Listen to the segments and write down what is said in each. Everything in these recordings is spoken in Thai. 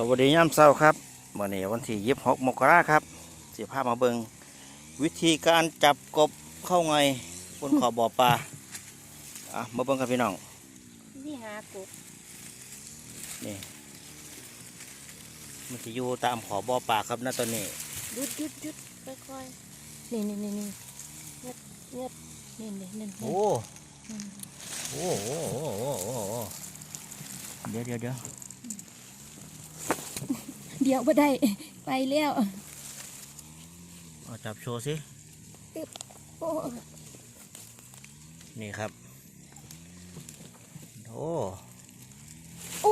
สวัสดีย่ำเช้าครับวันนี้วันที่ยี่สิบหกมกราครับสิพามาเบิงวิธีการจับกบเข้าไงบนขอบบ่อปลาอะมาเบิงครับพี่น้องนี่หากบนี่มันจะอยู่ตามขอบบ่อปลาครับณตอนนี้หยุดหยุดหยุดค่อยๆนี่นี่นี่นี่เงือกเงือกนี่นี่นี่โอ้นี่โอ้โหโอ้โหโอ้โหเดี๋ยวเดี๋ยวเดี๋ยว เดี๋ยวบ่ได้ ไปแล้วเอาจับโชว์สิโอ้นี่ครับ โอ้โอ้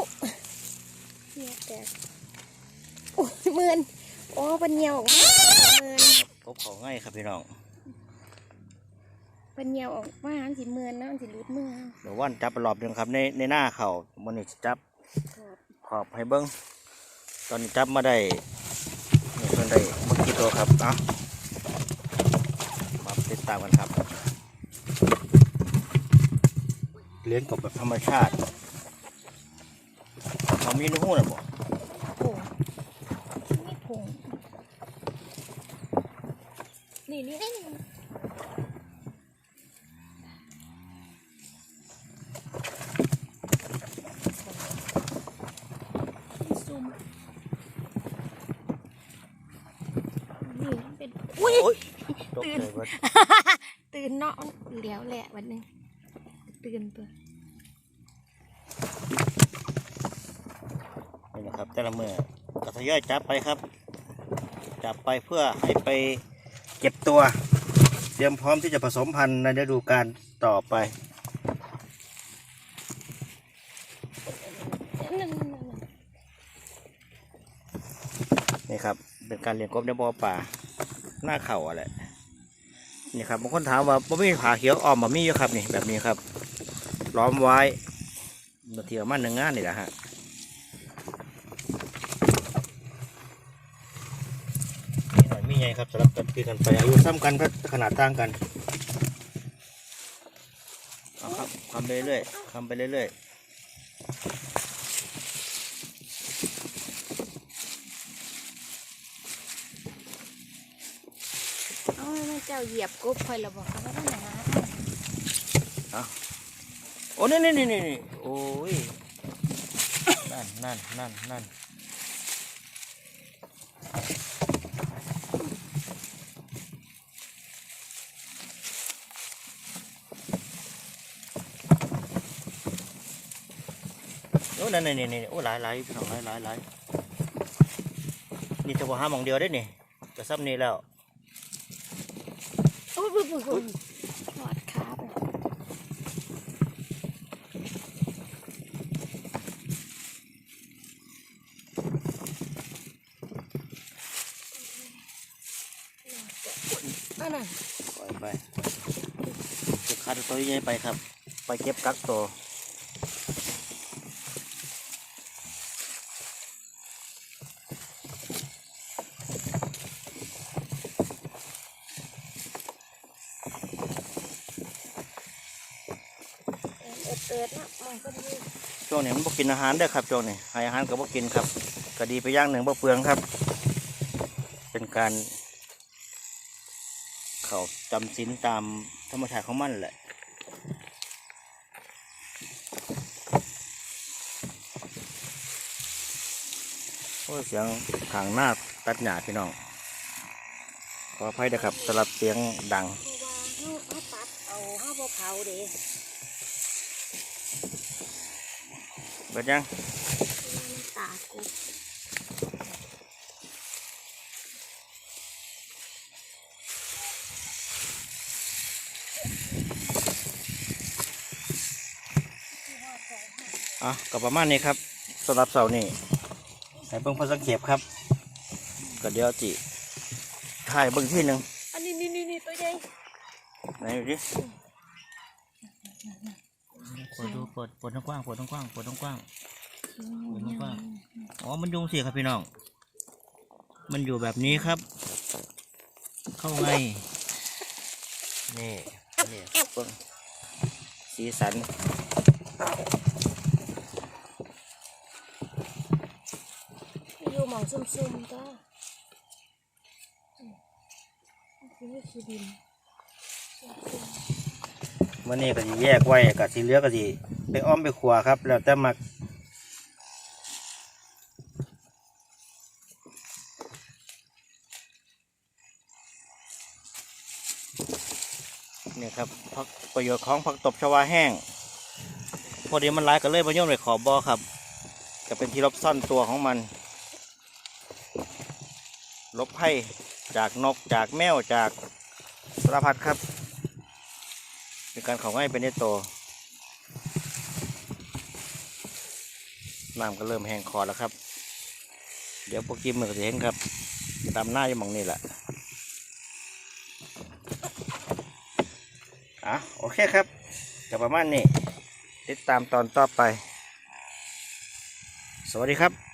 เหี่ยแตกโอ้เมือนโอ้ปันเหนียวออกมาเมือนกบเขาง่ายครับพี่น้องปันเหนียวออกมาอันสิเมือนนะอันสิรุดมือเอาเดี๋ยววันจับไปรอบหนึงครับในในหน้าเขามันนี่สิจับขอบขอบให้เบิ้ง ตอนจับมาได้เพิ่นได้เมื่อกี้ตัวครับเอะมาติดตามกันครับ เลี้ยงกบแบบธรรมชาติเขามีลูกหูนะบ่ผงนี่ผงนี่นี่นี่ซุ่มนี่มันเป็น อุ้ยโอ้ยตกใจเบิดตื่นเนาะมันเหลียวแหละวันหนึงตื่นตัวนี่นะครับแต่ละเมื่อกระทยอยจับไปครับ จับไปเพื่อให้ไปเก็บตัว เตรียมพร้อมที่จะผสมพันธุ์ในฤดูกาลต่อไปนั่นนี่ครับ เป็นการเลี้ยงกบในบ่อป่า หน้าเข่าอะไรนี่ครับบางคนถามว่าบ่มีผาเขียวอ้อมบ่มีอยู่ครับนี่แบบนี้ครับ ล้อมไว้บางทีเอามาหนึ่งงานนี่แหละฮะมีหน่อยมีใหญ่ครับสำหรับกันคือกันไปอายุซ้ำกันครับขนาดต่างกันเอาครับทำไปเรื่อยๆทำไปเรื่อยๆ ๆ เจ้าเหยียบกบคอยระบอกว่านั่นนะโอ้นี่นี่นี่นี่นี่โอ้ยนั่นนั่นนั่นนั่นโอ้นั่นนี่นี่นี่โอ้หลายหลายพี่น้องหลายหลายหลายนี่จะบอกห้ามองเดียวได้นี่จะซ้ำนี่แล้ว โอ้ยบึ้งบึ้งบึ้งหอดขาไปอันนั้นปล่อยไปจะคัดตัวใหญ่ไปครับ ไปเก็บกักตัว เอิดนะมองก็ดีช่วงนี้มันบ่กินอาหารได้ครับช่วงนี้ให้อาหารก็บ่กินครับก็ดีไปย่างหนึ่งบ่เปลืองครับ เป็นการ เขาจำศีลตามธรรมชาติของมันแหละโอ้เสียงขางหน้าตัดหญ้าพี่น้อง ขออภัยนะครับสำหรับเสียงดัง เพราะว่าเฮาเฮาตัดเอาเฮาบ่เผาเด้ เบิดยังมันตากกบอะก็ประมาณนี้ครับสำหรับเสาร์นี้ให้เบิ่งพอสังเกตครับก็เดี๋ยวจิถ่ายเบิ่งที่หนึ่งอันนี้นี่นี่นี่ตัวใหญ่ไหนดูดิ เปิดดูเปิดเปิดกว้างเปิดกว้างเปิดกว้างเห็นไหมว่าอ๋อมันยุงสิครับพี่น้อง มันอยู่แบบนี้ครับ เข้าไงนี่นี่เบิ่งสีสันซุ่มๆจ้าอืมนี่ไม่ขี้ดินซุ่ม มื่อนี้ก็สิแยกไว้กับสีเหลือก็สิไปอ้อมไปขัวครับ แล้วแต่มักเนี่ยครับพักประโยชน์ของผักตบชวาแห้ง พอดีมันร้ายก็เลยมาโยนไปขอบบ่อครับจะเป็นที่หลบซ่อนตัวของมันลบให้จากนกจากแมวจากสารพัดครับ เป็นการเขาง่ายเป็นในโตวน้ำก็เริ่มแห้งคอแล้วครับ เดี๋ยวพวกกิมมันก็จะเห็นครับตามหน้าอยู่มองนี่แหละอะโอเคครับจะประมาณนี้ติดตามตอนต่อไป สวัสดีครับ